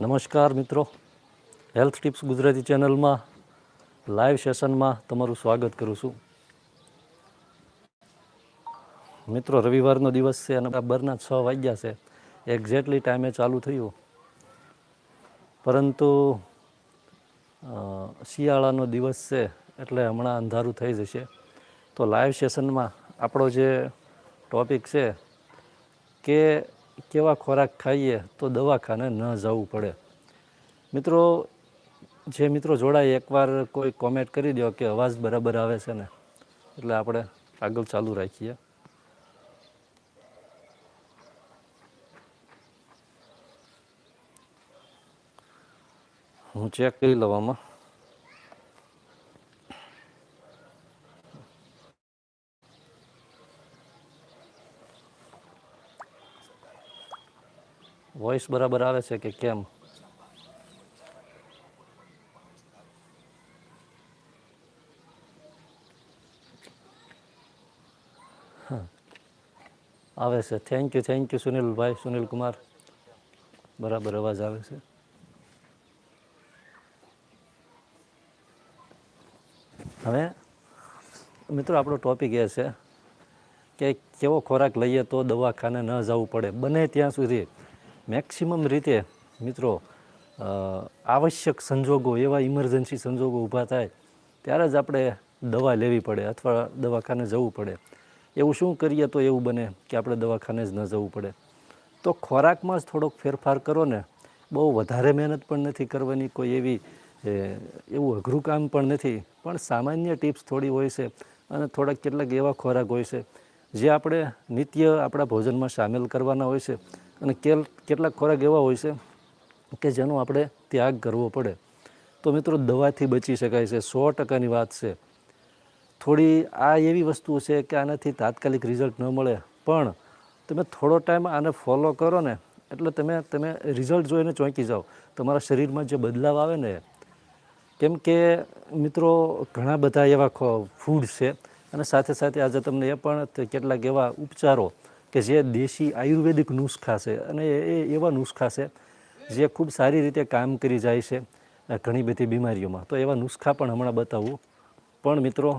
નમસ્કાર મિત્રો. Health tips Gujarati ચેનલમાં, લાઈવ સેશનમાં તમારું સ્વાગત કરું છું. મિત્રો, રવિવારનો દિવસ છે અને બરાબરના છ વાગ્યા છે. એક્ઝેક્ટલી ટાઈમે ચાલુ થયું. પરંતુ શિયાળાનો દિવસ છે એટલે હમણાં અંધારું થઈ જશે. તો લાઈવ સેશનમાં આપણો જે ટોપિક છે કે કેવા ખોરાક ખાઈએ તો દવાખાને ન જવું પડે. મિત્રો, જે મિત્રો જોડાય, એકવાર કોઈ કોમેન્ટ કરી દો કે અવાજ બરાબર આવે છે ને. એટલે આપણે આગળ ચાલુ રાખીએ. હું ચેક કરી લઉં વોઇસ બરાબર આવે છે કે કેમ. આવે છે. થેન્ક યુ થેન્ક યુ સુનિલભાઈ સુનિલ કુમાર બરાબર અવાજ આવે છે. હવે મિત્રો આપણો ટોપિક એ છે કે કેવો ખોરાક લઈએ તો દવાખાને ન જવું પડે. બને ત્યાં સુધી મેક્સિમમ રીતે, મિત્રો આવશ્યક સંજોગો, એવા ઇમરજન્સી સંજોગો ઊભા થાય, ત્યારે જ આપણે દવા લેવી પડે અથવા દવાખાને જવું પડે. એવું શું કરીએ તો એવું બને કે આપણે દવાખાને જ ન જવું પડે. તો ખોરાકમાં જ થોડોક ફેરફાર કરો ને. બહુ વધારે મહેનત પણ નથી કરવાની, કોઈ એવી એવું અઘરું કામ પણ નથી. પણ સામાન્ય ટિપ્સ થોડી હોય છે અને થોડાક કેટલાક એવા ખોરાક હોય છે, જે આપણે નિત્ય આપણા ભોજનમાં સામેલ કરવાના હોય છે. અને કેલ, કેટલાક ખોરાક એવા હોય છે કે જેનો આપણે ત્યાગ કરવો પડે. તો મિત્રો, દવાથી બચી શકાય છે, સો ટકાની વાત છે. થોડી આ એવી વસ્તુ છે કે આનાથી તાત્કાલિક રિઝલ્ટ ન મળે, પણ તમે થોડો ટાઈમ આને ફોલો કરો ને, એટલે તમે તમે રિઝલ્ટ જોઈને ચોંકી જાઓ. તમારા શરીરમાં જે બદલાવ આવે ને, કેમ કે મિત્રો, ઘણા બધા એવા ફૂડ છે, અને સાથે સાથે આજે તમને એ પણ કેટલાક એવા ઉપચારો કે જે દેશી આયુર્વેદિક નુસ્ખા છે અને એ એવા નુસ્ખા છે જે ખૂબ સારી રીતે કામ કરી જાય છે ઘણી બધી બીમારીઓમાં. તો એવા નુસ્ખા પણ હમણાં બતાવું. પણ મિત્રો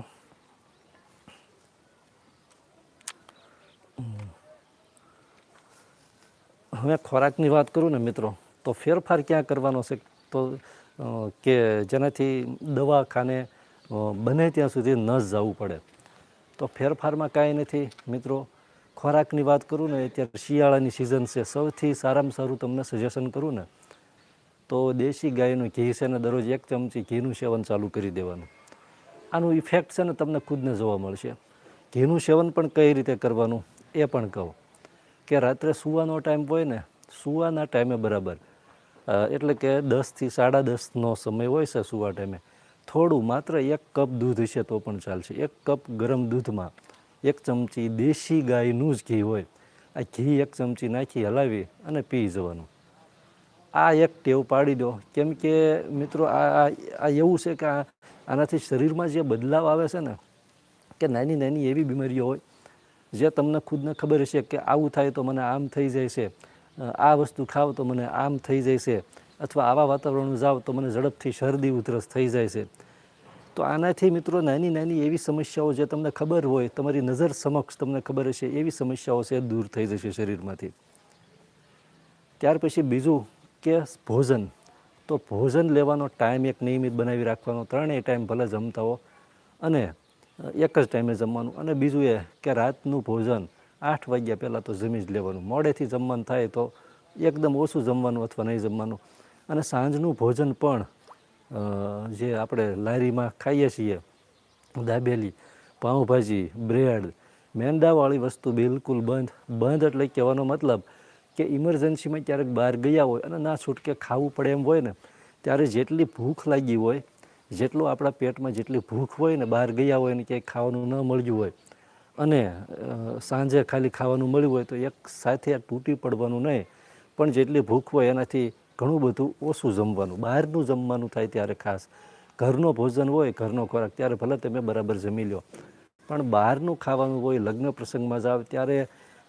હવે ખોરાકની વાત કરું ને મિત્રો, તો ફેરફાર ક્યાં કરવાનો છે? તો કે જેનાથી દવાખાને બને ત્યાં સુધી ન જવું પડે. તો ફેરફારમાં કાંઈ નથી મિત્રો. ખોરાકની વાત કરું ને, અત્યારે શિયાળાની સિઝન છે. સૌથી સારામાં સારું તમને સજેશન કરું ને, તો દેશી ગાયનું ઘી છે ને, દરરોજ એક ચમચી ઘીનું સેવન ચાલુ કરી દેવાનું. આનું ઇફેક્ટ છે ને, તમને ખુદને જોવા મળશે. ઘીનું સેવન પણ કઈ રીતે કરવાનું, એ પણ કહું. કે રાત્રે સૂવાનો ટાઈમ હોય ને, સૂવાના ટાઈમે બરાબર. એટલે કે દસથી સાડા દસનો સમય હોય છે સૂવા ટાઈમે થોડું માત્ર એક કપ દૂધ છે તો પણ ચાલશે. એક કપ ગરમ દૂધમાં. એક ચમચી દેશી ગાયનું જ ઘી હોય. આ ઘી એક ચમચી નાખી હલાવી અને પી જવાનું. આ એક ટેવ પાડી દો. કેમ કે મિત્રો, આ, આ- એવું છે કે આનાથી શરીરમાં જે બદલાવ આવે છે ને, કે નાની નાની એવી બીમારીઓ હોય, જે તમને ખુદને ખબર હશે કે આવું થાય તો મને આમ થઈ જાય છે, આ વસ્તુ ખાવ તો મને આમ થઈ જાય છે, અથવા આવા વાતાવરણ જાવ તો મને ઝડપથી શરદી ઉધરસ થઈ જાય છે. તો આનાથી મિત્રો નાની નાની એવી સમસ્યાઓ જે તમને ખબર હોય, તમારી નજર સમક્ષ તમને ખબર હશે, એવી સમસ્યાઓ છે, દૂર થઈ જશે શરીરમાંથી. ત્યાર પછી બીજું કે ભોજન. તો ભોજન લેવાનો ટાઈમ એક નિયમિત બનાવી રાખવાનો, ત્રણેય ટાઈમ ભલે જમતા હો, અને એક જ ટાઈમે જમવાનું. અને બીજું એ કે રાતનું ભોજન આઠ વાગ્યા પહેલાં તો જમી જ લેવાનું. મોડેથી જમવાનું થાય તો એકદમ ઓછું જમવાનું અથવા નહીં જમવાનું. અને સાંજનું ભોજન પણ જે આપણે લારીમાં ખાઈએ છીએ, દાબેલી, પાઉંભાજી, બ્રેડ, મેંદાવાળી વસ્તુ બિલકુલ બંધ. બંધ એટલે કહેવાનો મતલબ કે ઇમરજન્સીમાં ક્યારેક બહાર ગયા હોય અને ના છૂટકે ખાવું પડે એમ હોય ને, ત્યારે જેટલી ભૂખ લાગી હોય, જેટલું આપણા પેટમાં જેટલી ભૂખ હોય ને, બહાર ગયા હોય ને ક્યાંય ખાવાનું ન મળ્યું હોય અને સાંજે ખાલી ખાવાનું મળ્યું હોય તો એક સાથે તૂટી પડવાનું નહીં. પણ જેટલી ભૂખ હોય એનાથી ઘણું બધું ઓછું જમવાનું. બહારનું જમવાનું થાય ત્યારે ખાસ. ઘરનો ભોજન હોય, ઘરનો ખોરાક, ત્યારે ભલે તમે બરાબર જમી લો. પણ બહારનું ખાવાનું હોય, લગ્ન પ્રસંગમાં જાવ, ત્યારે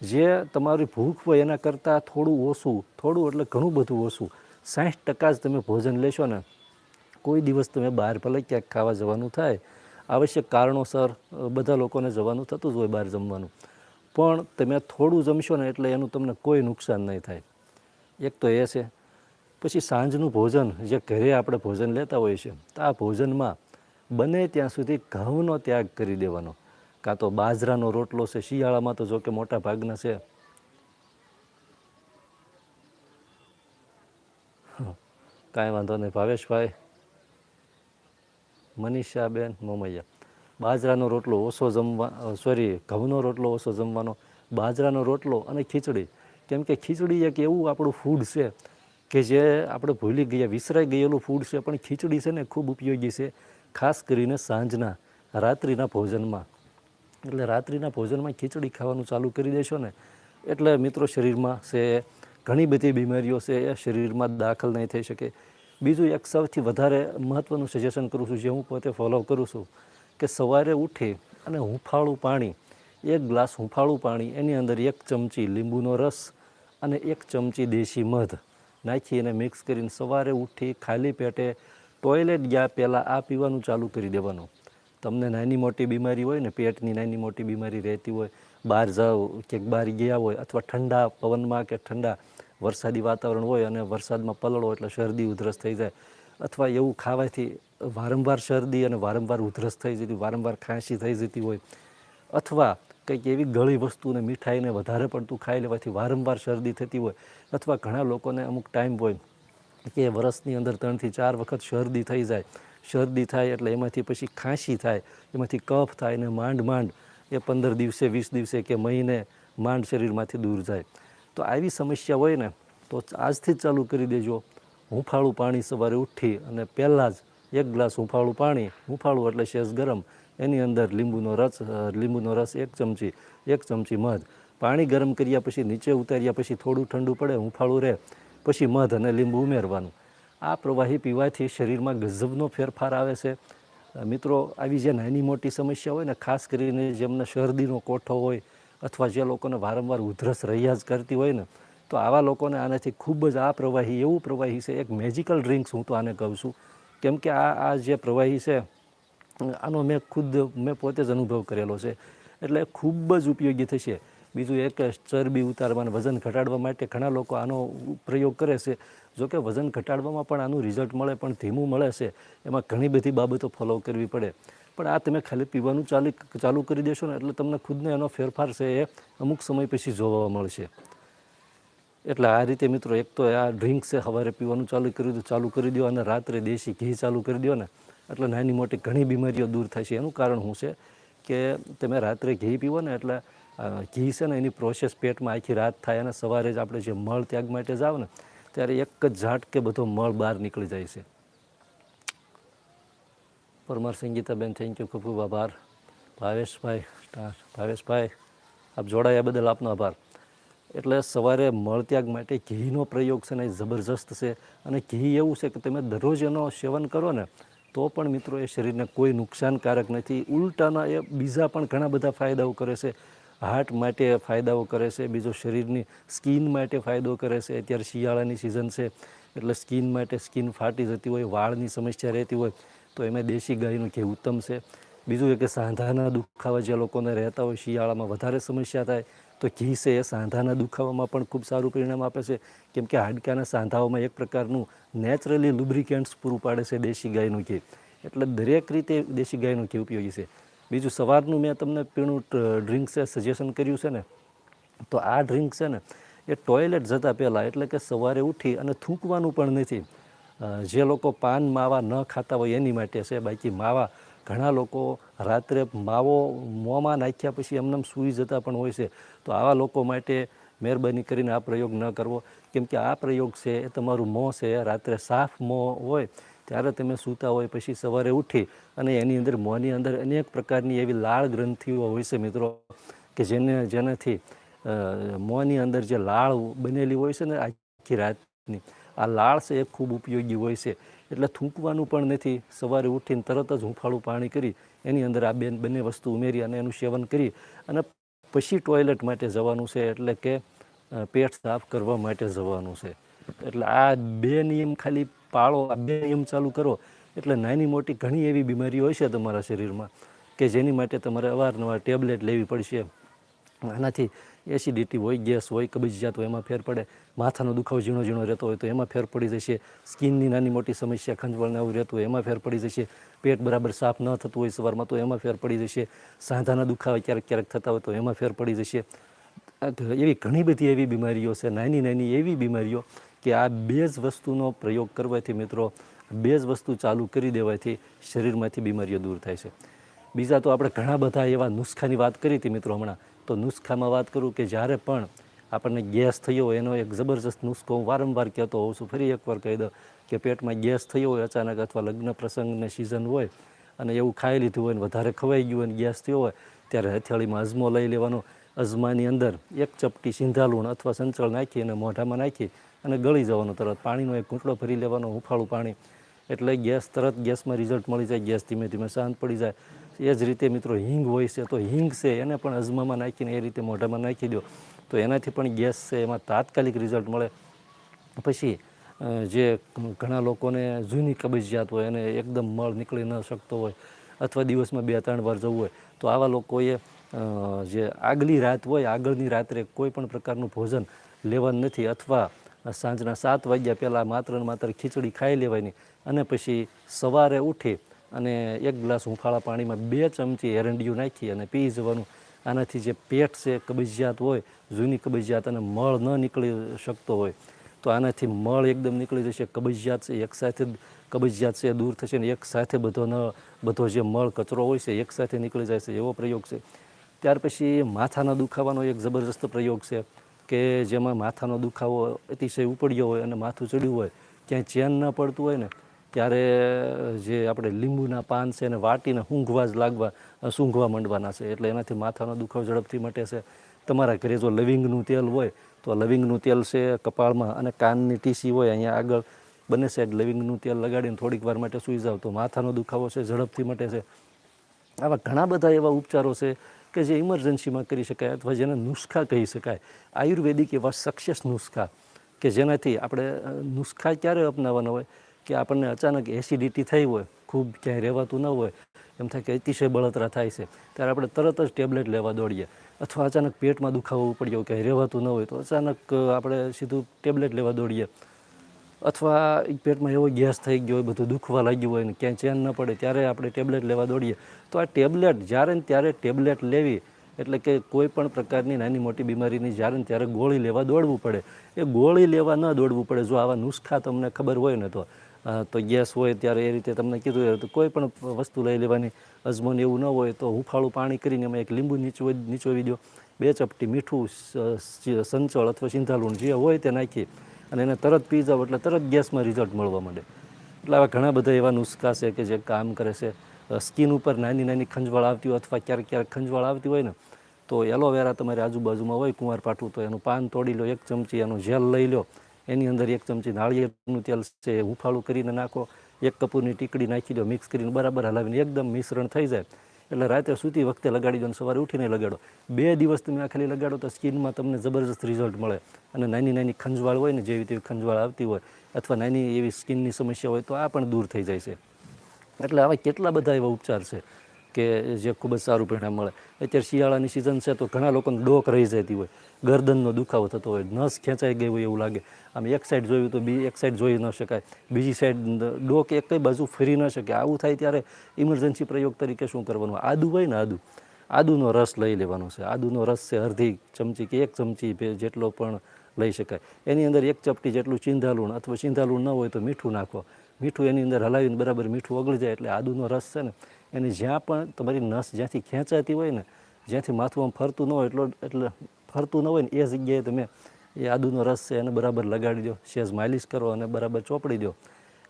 જે તમારી ભૂખ હોય એના કરતાં થોડું ઓછું, થોડું એટલે ઘણું બધું ઓછું. સાઠ ટકા જ તમે ભોજન લેશો ને, કોઈ દિવસ તમે બહાર ભલે ક્યાંક ખાવા જવાનું થાય, આવશ્યક કારણોસર બધા લોકોને જવાનું થતું જ હોય બહાર જમવાનું. પણ તમે થોડું જમશો ને એટલે એનું તમને કોઈ નુકસાન નહીં થાય. એક તો એ છે. પછી સાંજનું ભોજન, જે ઘરે આપણે ભોજન લેતા હોઈએ છીએ, તો આ ભોજનમાં બને ત્યાં સુધી ઘઉંનો ત્યાગ કરી દેવાનો. કાં તો બાજરાનો રોટલો છે, શિયાળામાં તો જો કે મોટા ભાગના છે. કાંઈ વાંધો નહીં, ભાવેશભાઈ. મનીષાબેન મોમૈયા. બાજરાનો રોટલો ઓછો જમવા સોરી ઘઉંનો રોટલો ઓછો જમવાનો. બાજરાનો રોટલો અને ખીચડી. કેમ કે ખીચડી એક એવું આપણું ફૂડ છે કે જે આપણે ભૂલી ગયા, વિસરાઈ ગયેલું ફૂડ છે, પણ ખીચડી છે ને ખૂબ ઉપયોગી છે, ખાસ કરીને સાંજના, રાત્રિના ભોજનમાં. એટલે રાત્રિના ભોજનમાં ખીચડી ખાવાનું ચાલુ કરી દેશો ને, એટલે મિત્રો શરીરમાં છે, ઘણી બધી બીમારીઓ છે, એ શરીરમાં દાખલ નહીં થઈ શકે. બીજું એક સૌથી વધારે મહત્ત્વનું સજેશન કરું છું, જે હું પોતે ફોલો કરું છું, કે સવારે ઉઠી અને હુંફાળું પાણી, એક ગ્લાસ હુંફાળું પાણી, એની અંદર એક ચમચી લીંબુનો રસ અને એક ચમચી દેશી મધ. નાખી અને મિક્સ કરીને સવારે ઉઠી ખાલી પેટે ટોયલેટ ગયા પહેલાં આ પીવાનું ચાલુ કરી દેવાનું. તમને નાની મોટી બીમારી હોય ને, પેટની નાની મોટી બીમારી રહેતી હોય, બહાર જાઓ ક્યાંક બહાર ગયા હોય અથવા ઠંડા પવનમાં કે ઠંડા વરસાદી વાતાવરણ હોય અને વરસાદમાં પલળો એટલે શરદી ઉધરસ થઈ જાય અથવા એવું ખાવાથી વારંવાર શરદી અને વારંવાર ઉધરસ થઈ જતી, વારંવાર ખાંસી થઈ જતી હોય અથવા કંઈક એવી ગળી વસ્તુને મીઠાઈને વધારે પડતું ખાઈ લેવાથી વારંવાર શરદી થતી હોય, અથવા ઘણા લોકોને અમુક ટાઈમ હોય કે વર્ષની અંદર ત્રણથી ચાર વખત શરદી થઈ જાય. શરદી થાય એટલે એમાંથી પછી ખાંસી થાય, એમાંથી કફ થાય ને માંડ માંડ એ પંદર દિવસે, વીસ દિવસે કે મહિને માંડ શરીરમાંથી દૂર જાય. તો આવી સમસ્યા હોય ને, તો આજથી જ ચાલુ કરી દેજો. હુંફાળું પાણી સવારે ઉઠી અને પહેલાં જ એક ગ્લાસ હુંફાળું પાણી, હુંફાળું એટલે શેષ ગરમ એની અંદર લીંબુનો રસ લીંબુનો રસ એક ચમચી એક ચમચી મધ. પાણી ગરમ કર્યા પછી નીચે ઉતાર્યા પછી થોડું ઠંડુ પડે, હુંફાળું રહે, પછી મધ અને લીંબુ ઉમેરવાનું. આ પ્રવાહી પીવાથી શરીરમાં ગજબનો ફેરફાર આવે છે. મિત્રો, આવી જે નાની મોટી સમસ્યા હોય ને, ખાસ કરીને જેમને શરદીનો કોઠો હોય અથવા જે લોકોને વારંવાર ઉધરસ રહ્યા જ કરતી હોય ને, તો આવા લોકોને આનાથી ખૂબ જ આ પ્રવાહી, એવું પ્રવાહી છે, એક મેજિકલ ડ્રિંક્સ હું તો આને કહું છું. કેમ કે આ આ જે પ્રવાહી છે આનો મેં ખુદ, મેં પોતે જ અનુભવ કરેલો છે. એટલે ખૂબ જ ઉપયોગી થશે. બીજું એક, ચરબી ઉતારવા અને વજન ઘટાડવા માટે ઘણા લોકો આનો પ્રયોગ કરે છે. જોકે વજન ઘટાડવામાં પણ આનું રિઝલ્ટ મળે, પણ ધીમું મળે છે. એમાં ઘણી બધી બાબતો ફોલો કરવી પડે. પણ આ તમે ખાલી પીવાનું ચાલુ ચાલુ કરી દેશો ને, એટલે તમને ખુદને એનો ફેરફાર છે એ અમુક સમય પછી જોવા મળશે. એટલે આ રીતે મિત્રો, એક તો આ ડ્રિંક છે, સવારે પીવાનું ચાલુ કરી દો, ચાલુ કરી દો અને રાત્રે દેશી ઘી ચાલુ કરી દો ને, એટલે નાની મોટી ઘણી બીમારીઓ દૂર થાય છે. એનું કારણ શું છે કે તમે રાત્રે ઘી પીવો ને એટલે ઘી છે ને એની પ્રોસેસ પેટમાં આખી રાત થાય અને સવારે જ આપણે જે મળ ત્યાગ માટે જાવ ને, ત્યારે એક જ ઝાટકે બધો મળ બહાર નીકળી જાય છે. પરમાર સંગીતાબેન થેન્ક યુ ખૂબ ખૂબ આભાર. ભાવેશભાઈ ભાવેશભાઈ, આપ જોડાયા બદલ આપનો આભાર. એટલે સવારે મળત્યાગ માટે ઘીનો પ્રયોગ છે ને જબરજસ્ત છે. અને ઘી એવું છે કે તમે દરરોજ એનો સેવન કરો ને, તો પણ મિત્રો એ શરીરને કોઈ નુકસાનકારક નથી. ઉલટાના એ બીજા પણ ઘણા બધા ફાયદાઓ કરે છે. હાર્ટ માટે ફાયદાઓ કરે છે, બીજો શરીરની સ્કિન માટે ફાયદો કરે છે. અત્યારે શિયાળાની સિઝન છે, એટલે સ્કિન માટે સ્કિન ફાટી જતી હોય, વાળની સમસ્યા રહેતી હોય, તો એમાં દેશી ગાયનું ઘી ઉત્તમ છે. બીજું એ કે સાંધાના દુખાવા જે લોકોને રહેતા હોય, શિયાળામાં વધારે સમસ્યા થાય તો ઘી છે એ સાંધાના દુખાવામાં પણ ખૂબ સારું પરિણામ આપે છે. કેમ કે હાડકાના સાંધાઓમાં એક પ્રકારનું નેચરલી લુબ્રિકેન્ટ્સ પૂરું પાડે છે દેશી ગાયનું ઘી. એટલે દરેક રીતે દેશી ગાયનું ઘી ઉપયોગી છે. બીજું સવારનું મેં તમને પીણું ડ્રિંક છે સજેશન કર્યું છે ને, તો આ ડ્રિંક છે ને, એ ટોયલેટ જતાં પહેલાં એટલે કે સવારે ઉઠી અને થૂંકવાનું પણ નથી. જે લોકો પાન માવા ન ખાતા હોય એની માટે છે, બાકી માવા ઘણા લોકો રાત્રે માવો મોંમાં નાખ્યા પછી એમનેમ સૂઈ જતા પણ હોય છે. તો આવા લોકો માટે મહેરબાની કરીને આ પ્રયોગ ન કરવો. કેમ કે આ પ્રયોગ છે એ તમારું મોં છે, રાત્રે સાફ મોં હોય ત્યારે તમે સૂતા હોય પછી સવારે ઉઠી અને એની અંદર મોંની અંદર અનેક પ્રકારની એવી લાળ ગ્રંથિઓ હોય છે મિત્રો, કે જેને, જેનાથી મોંની અંદર જે લાળ બનેલી હોય છે ને આખી રાતની, આ લાળ છે એ ખૂબ ઉપયોગી હોય છે. એટલે થૂંકવાનું પણ નથી. સવારે ઉઠીને તરત જ હુંફાળું પાણી કરી એની અંદર આ બેન બંને વસ્તુ ઉમેરી અને એનું સેવન કરી અને પછી ટોયલેટ માટે જવાનું છે એટલે કે પેટ સાફ કરવા માટે જવાનું છે. એટલે આ બે નિયમ ખાલી પાળો, આ બે નિયમ ચાલુ કરો. એટલે નાની મોટી ઘણી એવી બીમારીઓ છે તમારા શરીરમાં કે જેની માટે તમારે અવારનવાર ટેબ્લેટ લેવી પડશે. આનાથી એસિડિટી હોય, ગેસ હોય કબજિયાત હોય, એમાં ફેર પડે. માથાનો દુખાવો ઝીણો ઝીણો રહેતો હોય તો એમાં ફેર પડી જશે. સ્કિનની નાની મોટી સમસ્યા ખંજવાળને આવું રહેતું હોય, એમાં ફેર પડી જશે. પેટ બરાબર સાફ ન થતું હોય સવારમાં તો એમાં ફેર પડી જશે. સાંધાના દુખાવા ક્યારેક ક્યારેક થતા હોય તો એમાં ફેર પડી જશે. એવી ઘણી બધી એવી બીમારીઓ છે, નાની નાની એવી બીમારીઓ કે આ બે જ વસ્તુનો પ્રયોગ કરવાથી મિત્રો, બે જ વસ્તુ ચાલુ કરી દેવાથી શરીરમાંથી બીમારીઓ દૂર થાય છે. બીજા તો આપણે ઘણા બધા એવા નુસ્ખાની વાત કરી હતી મિત્રો હમણાં. તો નુસ્ખામાં વાત કરું કે જ્યારે પણ આપણને ગેસ થયો હોય, એનો એક જબરજસ્ત નુસ્ખો હું વારંવાર કહેતો હોઉં છું. ફરી એકવાર કહી દઉં કે પેટમાં ગેસ થયો હોય, અચાનક અથવા લગ્ન પ્રસંગને સિઝન હોય અને એવું ખાઈ લીધું હોય ને વધારે ખવાઈ ગયું હોય ને ગેસ થયો હોય, ત્યારે હથેળીમાં અજમો લઈ લેવાનો. અજમાની અંદર એક ચપટી સિંધાલુણ અથવા સંચળ નાખી અને મોઢામાં નાખી અને ગળી જવાનું તરત. પાણીનો એક ઘૂંટડો ભરી લેવાનો, હુંફાળું પાણી. એટલે ગેસ તરત ગેસમાં રિઝલ્ટ મળી જાય, ગેસ ધીમે ધીમે શાંત પડી જાય. એ જ રીતે મિત્રો હિંગ હોય છે, તો હિંગ છે, એને પણ અજમામાં નાખીને એ રીતે મોઢામાં નાખી દો. તો એનાથી પણ ગેસ છે, એમાં તાત્કાલિક રિઝલ્ટ મળે. પછી જે ઘણા લોકોને જૂની કબજિયાત હોય અને એકદમ મળ નીકળી ન શકતો હોય, અથવા દિવસમાં બે ત્રણ વાર જવું હોય, તો આવા લોકોએ જે આગલી રાત હોય, આગળની રાત્રે કોઈ પણ પ્રકારનું ભોજન લેવાનું નથી, અથવા સાંજના સાત વાગ્યા પહેલાં માત્ર ને માત્ર ખીચડી ખાઈ લેવાની અને પછી સવારે ઉઠી અને એક ગ્લાસ હુંફાળા પાણીમાં બે ચમચી એરંડિયું નાખી અને પી જવાનું આનાથી જે પેટ છે, કબજિયાત હોય, જૂની કબજિયાત અને મળ ન નીકળી શકતો હોય. તો આનાથી મળ એકદમ નીકળી જશે, કબજિયાત છે, એક સાથે કબજિયાત છે, દૂર થશે ને એક સાથે બધો ન બધો જે મળ કચરો હોય છે, એક સાથે નીકળી જાય છે, એવો પ્રયોગ છે. ત્યાર પછી માથાના દુખાવાનો એક જબરજસ્ત પ્રયોગ છે કે જેમાં માથાનો દુખાવો અતિશય ઉપડ્યો હોય અને માથું ચડ્યું હોય, ક્યાંય ચેન ન પડતું હોય ને ત્યારે જે આપણે લીંબુના પાન છે એને વાટીને ઊંઘવા જ લાગવા સૂંઘવા માંડવાના છે. એટલે એનાથી માથાનો દુખાવો ઝડપથી મટે છે. તમારા ઘરે જો લવિંગનું તેલ હોય, તો લવિંગનું તેલ છે કપાળમાં અને કાનની ટીસી હોય અહીંયા આગળ, બંને સાઈડ લવિંગનું તેલ લગાડીને થોડીક વાર માટે સૂઈ જાવ તો માથાનો દુખાવો છે, ઝડપથી મટે છે. આવા ઘણા બધા એવા ઉપચારો છે કે જે ઇમરજન્સીમાં કરી શકાય અથવા જેને નુસ્ખા કહી શકાય. આયુર્વેદિક એવા સક્સેસ નુસ્ખા કે જેનાથી આપણે નુસ્ખા ક્યારે અપનાવવાના હોય? કે આપણને અચાનક એસિડિટી થઈ હોય, ખૂબ ક્યાંય રહેવાતું ન હોય, એમ થાય કે અતિશય બળતરા થાય છે, ત્યારે આપણે તરત જ ટેબ્લેટ લેવા દોડીએ. અથવા અચાનક પેટમાં દુખાવો પડ્યો ક્યાંય રહેવાતું ન હોય, તો અચાનક આપણે સીધું ટેબ્લેટ લેવા દોડીએ. અથવા પેટમાં એવો ગેસ થઈ ગયો હોય, બધું દુખવા લાગ્યું હોય ને ક્યાંય ચેન ન પડે, ત્યારે આપણે ટેબ્લેટ લેવા દોડીએ. તો આ ટેબ્લેટ જ્યારે ને ત્યારે ટેબ્લેટ લેવી, એટલે કે કોઈ પણ પ્રકારની નાની મોટી બીમારીની જ્યારે ને ત્યારે ગોળી લેવા દોડવું પડે. એ ગોળી લેવા ન દોડવું પડે, જો આવા નુસ્ખા તમને ખબર હોય ને તો. તો ગેસ હોય ત્યારે એ રીતે તમને કીધું તો કોઈ પણ વસ્તુ લઈ લેવાની, અજમોન એવું ન હોય તો હુંફાળું પાણી કરીને એમાં એક લીંબુ નીચો નીચોવી દો. બે ચપટી મીઠું સંચળ અથવા સિંધાલુણ જે હોય તે નાખી અને એને તરત પી જાઓ એટલે તરત ગેસમાં રિઝલ્ટ મળવા માંડે. એટલે આવા ઘણા બધા એવા નુસ્ખા છે કે જે કામ કરે છે. સ્કિન ઉપર નાની નાની ખંજવાળ આવતી હોય અથવા ક્યારેક ક્યારેક ખંજવાળ આવતી હોય ને, તો એલોવેરા તમારી આજુબાજુમાં હોય કુંવારપાઠું તો એનું પાન તોડી લો, એક ચમચી એનું જેલ લઈ લો. એની અંદર એક ચમચી નાળિયેરનું તેલ છે, હુંફાળું કરીને નાખો, એક કપૂરની ટીકડી નાખી દો, મિક્સ કરીને બરાબર હલાવીને એકદમ મિશ્રણ થઈ જાય. એટલે રાતે સૂતી વખતે લગાડી દો અને સવારે ઉઠીને લગાડો. બે દિવસ તમે આ ખાલી લગાડો તો સ્કિનમાં તમને જબરજસ્ત રિઝલ્ટ મળે. અને નાની નાની ખંજવાળ હોય ને, જેવી તેવી ખંજવાળ આવતી હોય, અથવા નાની એવી સ્કિનની સમસ્યા હોય તો આ પણ દૂર થઈ જાય છે. એટલે આવા કેટલા બધા એવા ઉપચાર છે. કે જે ખૂબ જ સારું પરિણામ મળે. અત્યારે શિયાળાની સિઝન છે તો ઘણા લોકોને ડોક રહી જતી હોય. ગરદનનો દુખાવો થતો હોય. નસ ખેંચાઈ ગઈ હોય એવું લાગે. આમ એક સાઈડ જોયું તો બી એક સાઈડ જોઈ ન શકાય. બીજી સાઈડ ડોક એક કઈ બાજુ ફરી ન શકે. આવું થાય ત્યારે ઇમરજન્સી પ્રયોગ તરીકે શું કરવાનું? આદુ હોય ને આદુ. આદુનો રસ લઈ લેવાનો છે. આદુનો રસ છે અડધી ચમચી કે એક ચમચી જેટલો પણ લઈ શકાય. એની અંદર એક ચપટી જેટલું ચિંધાલુણ અથવા ચિંધાલુણ ન હોય તો મીઠું નાખો. મીઠું એની અંદર હલાવીને બરાબર મીઠું ઓગળી જાય એટલે આદુનો રસ છે ને એને જ્યાં પણ તમારી નસ જ્યાંથી ખેંચાતી હોય ને, જ્યાંથી માથું આમ ફરતું ન હોય, એટલો એટલે ફરતું ન હોય ને, એ જગ્યાએ તમે એ આદુનો રસ છે એને બરાબર લગાડી દો શેઝ માલિશ કરો અને બરાબર ચોપડી દો.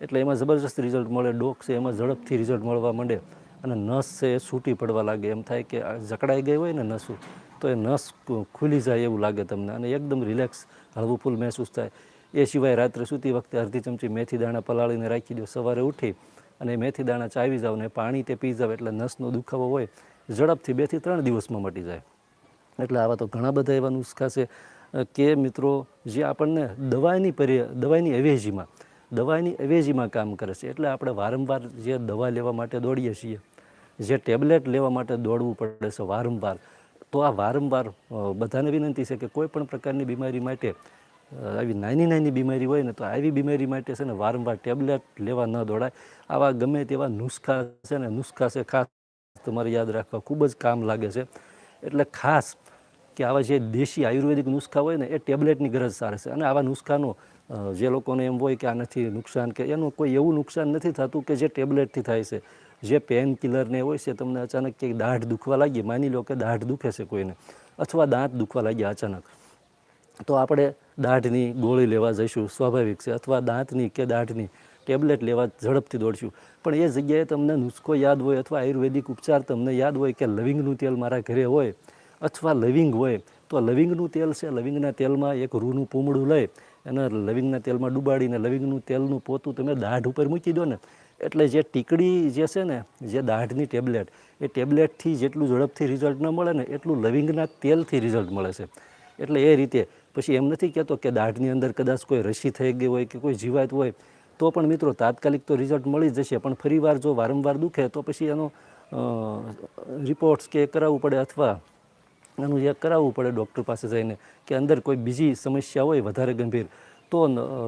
એટલે એમાં જબરજસ્ત રિઝલ્ટ મળે, ડોક છે એમાં ઝડપથી રિઝલ્ટ મળવા માંડે અને નસ છે એ છૂટી પડવા લાગે. એમ થાય કે જકડાઈ ગઈ હોય ને નસું, તો એ નસ ખુલી જાય એવું લાગે તમને અને એકદમ રિલેક્સ હળવું ફૂલ મહેસૂસ થાય. એ સિવાય રાત્રે સૂતી વખતે અડધી ચમચી મેથી દાણા પલાળીને રાખી દો. સવારે ઉઠી અને મેથી દાણા ચાવી જાવ ને પાણી તે પી જાવ એટલે નસનો દુખાવો હોય, ઝડપથી બેથી ત્રણ દિવસમાં મટી જાય. એટલે આવા તો ઘણા બધા એવા નુસ્ખા છે કે મિત્રો, જે આપણને દવાની પરી દવાની અવેજીમાં દવાની અવેજીમાં કામ કરે છે. એટલે આપણે વારંવાર જે દવા લેવા માટે દોડીએ છીએ, જે ટેબ્લેટ લેવા માટે દોડવું પડે છે વારંવાર, તો આ વારંવાર બધાને વિનંતી છે કે કોઈ પણ પ્રકારની બીમારી માટે આવી નાની નાની બીમારી હોય ને તો આવી બીમારી માટે છે ને વારંવાર ટેબ્લેટ લેવા ન દોડાય. આવા ગમે તેવા નુસ્ખા છે ને, નુસ્ખા છે ખાસ તમારે યાદ રાખવા ખૂબ જ કામ લાગે છે. એટલે ખાસ કે આવા જે દેશી આયુર્વેદિક નુસ્ખા હોય ને, એ ટેબ્લેટની ગરજ સારે છે. અને આવા નુસ્ખાનો જે લોકોને એમ હોય કે આ નથી નુકસાન કે એનું કોઈ એવું નુકસાન નથી થતું કે જે ટેબ્લેટથી થાય છે. જે પેન કિલરને હોય છે, તમને અચાનક કે દાઢ દુખવા લાગી, માની લો કે દાઢ દુખે છે કોઈને, અથવા દાંત દુખવા લાગ્યા અચાનક. તો આપણે દાઢની ગોળી લેવા જઈશું, સ્વાભાવિક છે, અથવા દાંતની કે દાઢની ટેબ્લેટ લેવા ઝડપથી દોડશું. પણ એ જગ્યાએ તમને નુસ્ખો યાદ હોય અથવા આયુર્વેદિક ઉપચાર તમને યાદ હોય કે લવિંગનું તેલ મારા ઘરે હોય અથવા લવિંગ હોય, તો લવિંગનું તેલ છે, લવિંગના તેલમાં એક રૂનું પૂમડું લઈ અને લવિંગના તેલમાં ડુબાડીને લવિંગનું તેલનું પોતું તમે દાઢ ઉપર મૂકી દો ને. એટલે જે ટીકડી જે છે ને, જે દાઢની ટેબ્લેટ, એ ટેબ્લેટથી જેટલું ઝડપથી રિઝલ્ટ ન મળે ને, એટલું લવિંગના તેલથી રિઝલ્ટ મળે છે. એટલે એ રીતે પછી એમ નથી કહેતો કે દાઢની અંદર કદાચ કોઈ રસી થઈ ગઈ હોય કે કોઈ જીવાત હોય, તો પણ મિત્રો તાત્કાલિક તો રિઝલ્ટ મળી જશે. પણ ફરીવાર જો વારંવાર દુખે, તો પછી એનો રિપોર્ટ્સ કે એ કરાવવું પડે અથવા એનું જે કરાવવું પડે ડૉક્ટર પાસે જઈને કે અંદર કોઈ બીજી સમસ્યા હોય વધારે ગંભીર, તો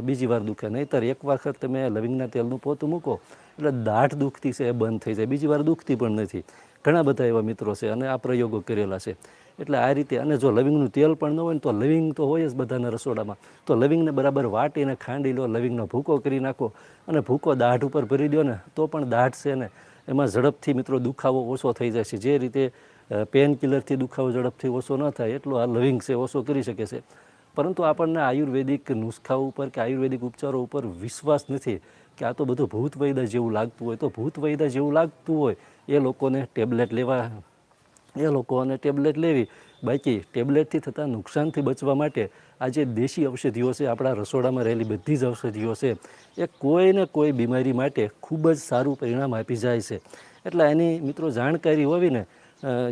બીજી વાર દુખે. નહીંતર એક વખત તમે લવિંગના તેલનું પોતું મૂકો, એટલે દાઢ દુખતી છે એ બંધ થઈ જાય. બીજી વાર દુખતી પણ નથી. ઘણા બધા એવા મિત્રો છે અને આ પ્રયોગો કરેલા છે. એટલે આ રીતે, અને જો લવિંગનું તેલ પણ ન હોય ને તો લવિંગ તો હોય જ બધાના રસોડામાં. તો લવિંગને બરાબર વાટીને ખાંડી લો, લવિંગનો ભૂકો કરી નાખો અને ભૂકો દાઢ ઉપર ભરી દો ને, તો પણ દાઢ છે ને, એમાં ઝડપથી મિત્રો દુખાવો ઓછો થઈ જાય છે. જે રીતે પેન કિલરથી દુખાવો ઝડપથી ઓછો ન થાય, એટલો આ લવિંગ છે, ઓછો કરી શકે છે. પરંતુ આપણને આયુર્વેદિક નુસ્ખા ઉપર કે આયુર્વેદિક ઉપચારો ઉપર વિશ્વાસ નથી કે આ તો બધું ભૂત જેવું લાગતું હોય. તો ભૂત જેવું લાગતું હોય એ લોકોને ટેબ્લેટ લેવા એ લોકોને ટેબ્લેટ લેવી. બાકી ટેબ્લેટથી થતા નુકસાનથી બચવા માટે આ જે દેશી ઔષધિઓ છે, આપણા રસોડામાં રહેલી બધી જ ઔષધિઓ છે, એ કોઈને કોઈ બીમારી માટે ખૂબ જ સારું પરિણામ આપી જાય છે. એટલે એની મિત્રો જાણકારી હોવીને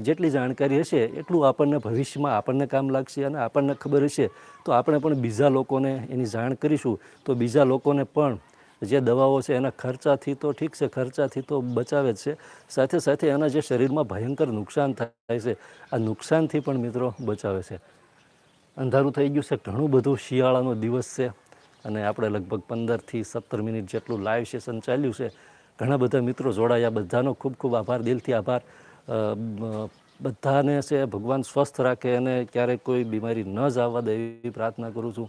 જેટલી જાણકારી હશે એટલું આપણને ભવિષ્યમાં આપણને કામ લાગશે અને આપણને ખબર હશે. તો આપણે પણ બીજા લોકોને એની જાણ કરીશું. તો બીજા લોકોને પણ જે દવાઓ છે એના ખર્ચાથી તો ઠીક છે, ખર્ચાથી તો બચાવે જ છે. સાથે સાથે એના જે શરીરમાં ભયંકર નુકસાન થાય છે, આ નુકસાનથી પણ મિત્રો બચાવે છે. અંધારું થઈ ગયું છે, ઘણું બધું શિયાળાનો દિવસ છે અને આપણે લગભગ પંદરથી સત્તર મિનિટ જેટલું લાઈવ સેશન ચાલ્યું છે. ઘણા બધા મિત્રો જોડાયા, બધાનો ખૂબ ખૂબ આભાર, દિલથી આભાર. બધાને છે ભગવાન સ્વસ્થ રાખે અને ક્યારેક કોઈ બીમારી ન જ આવવા દે પ્રાર્થના કરું છું.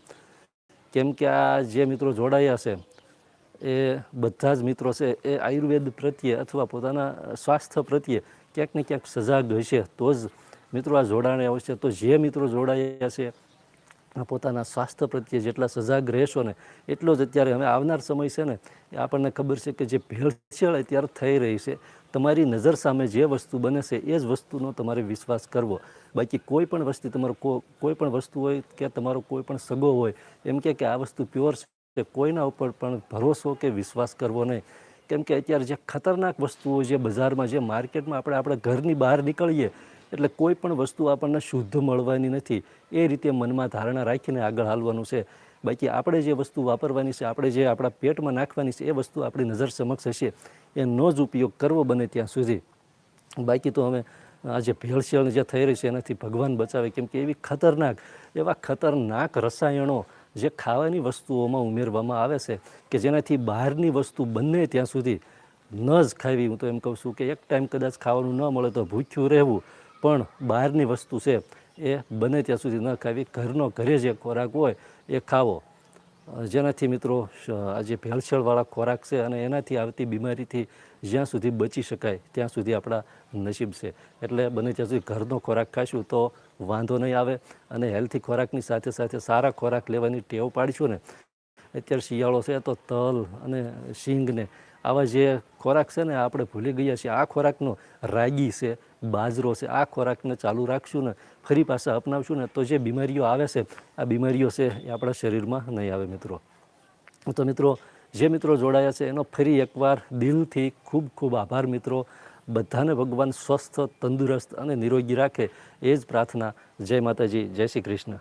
કેમ કે આ જે મિત્રો જોડાયા છે એ બધા જ મિત્રો છે, એ આયુર્વેદ પ્રત્યે અથવા પોતાના સ્વાસ્થ્ય પ્રત્યે ક્યાંક ને ક્યાંક સજાગ હશે, તો જ મિત્રો આ જોડાણે આવશે. તો જે મિત્રો જોડાયા છે પોતાના સ્વાસ્થ્ય પ્રત્યે જેટલા સજાગ રહેશો ને, એટલો જ અત્યારે હવે આવનાર સમય છે ને, એ આપણને ખબર છે કે જે ભેળસેળ અત્યારે થઈ રહી છે, તમારી નજર સામે જે વસ્તુ બને છે, એ જ વસ્તુનો તમારે વિશ્વાસ કરવો. બાકી કોઈ પણ વસ્તુ તમારો કોઈ પણ વસ્તુ હોય કે તમારો કોઈ પણ સગો હોય, એમ કે આ વસ્તુ પ્યોર છે કોઈના ઉપર પણ ભરોસો કે વિશ્વાસ કરવો નહીં. કેમ કે અત્યારે જે ખતરનાક વસ્તુઓ જે બજારમાં, જે માર્કેટમાં આપણે આપણે ઘરની બહાર નીકળીએ, એટલે કોઈ પણ વસ્તુ આપણને શુદ્ધ મળવાની નથી. એ રીતે મનમાં ધારણા રાખીને આગળ હાલવાનું છે. બાકી આપણે જે વસ્તુ વાપરવાની છે, આપણે જે આપણા પેટમાં નાખવાની છે, એ વસ્તુ આપણી નજર સમક્ષ હશે. એનો જ ઉપયોગ કરવો બને ત્યાં સુધી. બાકી તો અમે આ જે ભેળસેળ જે થઈ રહી છે, એનાથી ભગવાન બચાવે. કેમ કે એવી ખતરનાક, એવા ખતરનાક રસાયણો જે ખાવાની વસ્તુઓમાં ઉમેરવામાં આવે છે, કે જેનાથી બહારની વસ્તુ બને ત્યાં સુધી ન જ ખાવી. હું તો એમ કહું છું કે એક ટાઈમ કદાચ ખાવાનું ન મળે તો ભૂખ્યું રહેવું, પણ બહારની વસ્તુ છે એ બને ત્યાં સુધી ન ખાવી. ઘરનો ઘરે જે ખોરાક હોય એ ખાવો. જેનાથી મિત્રો આજે ભેળસેળવાળા ખોરાક છે અને એનાથી આવતી બીમારીથી જ્યાં સુધી બચી શકાય, ત્યાં સુધી આપણા નસીબ છે. એટલે બને ત્યાં સુધી ઘરનો ખોરાક ખાઈશું તો વાંધો નહીં આવે અને હેલ્થી ખોરાકની સાથે સાથે સારા ખોરાક લેવાની ટેવ પાડીશું ને. અત્યારે શિયાળો છે તો તલ અને શીંગને આવા જે ખોરાક છે ને આપણે ભૂલી ગયા છીએ, આ ખોરાકનો રાગી છે, બાજરો છે, આ ખોરાકને ચાલુ રાખશું ને, ફરી પાછા અપનાવશું ને, તો જે બીમારીઓ આવે છે, આ બીમારીઓ છે એ આપણા શરીરમાં નહીં આવે મિત્રો. તો મિત્રો, જે મિત્રો જોડાયા છે, એનો ફરી એકવાર દિલથી ખૂબ ખૂબ આભાર મિત્રો. બધાને ભગવાન સ્વસ્થ, તંદુરસ્ત અને નિરોગી રાખે, એ જ પ્રાર્થના. જય માતાજી, જય શ્રી કૃષ્ણ.